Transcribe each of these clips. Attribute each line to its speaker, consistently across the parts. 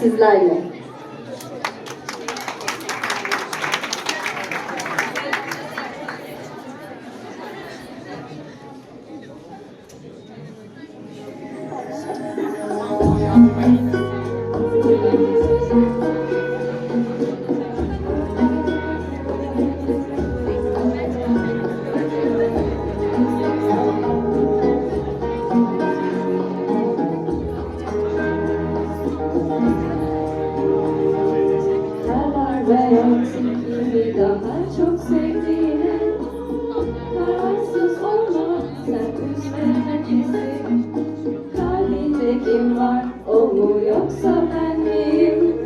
Speaker 1: sizlerle.
Speaker 2: Thank you. Versin gibi daha çok sevdiğine Kararsız olma. Sen üzme herkesi Kalbinde kim var? O mu yoksa ben miyim?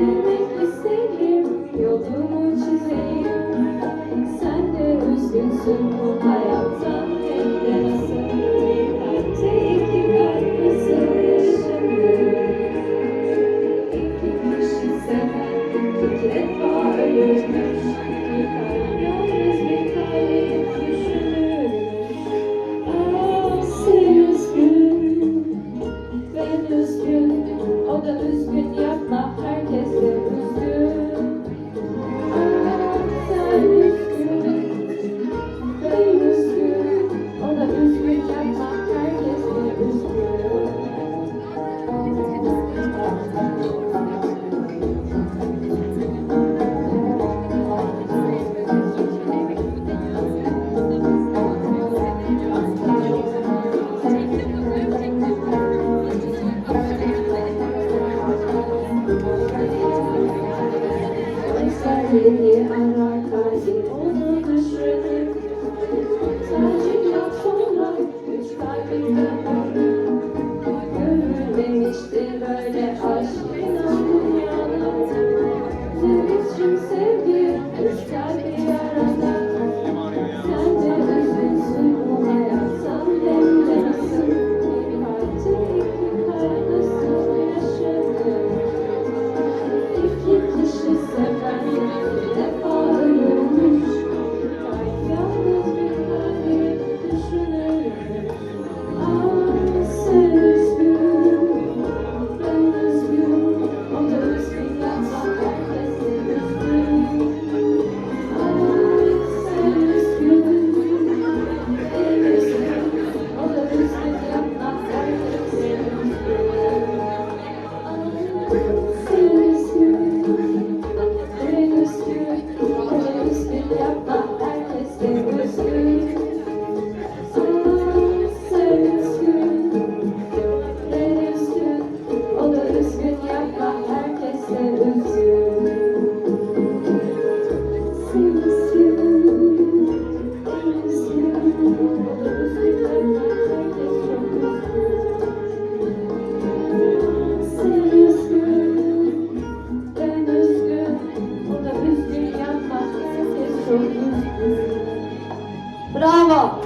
Speaker 2: Demek isteyim yolumu çizeyim. Sen de üzgünsün Seni ararken onu düşündüm Tercih yap sonra üç kalbimden böyle
Speaker 1: Bravo.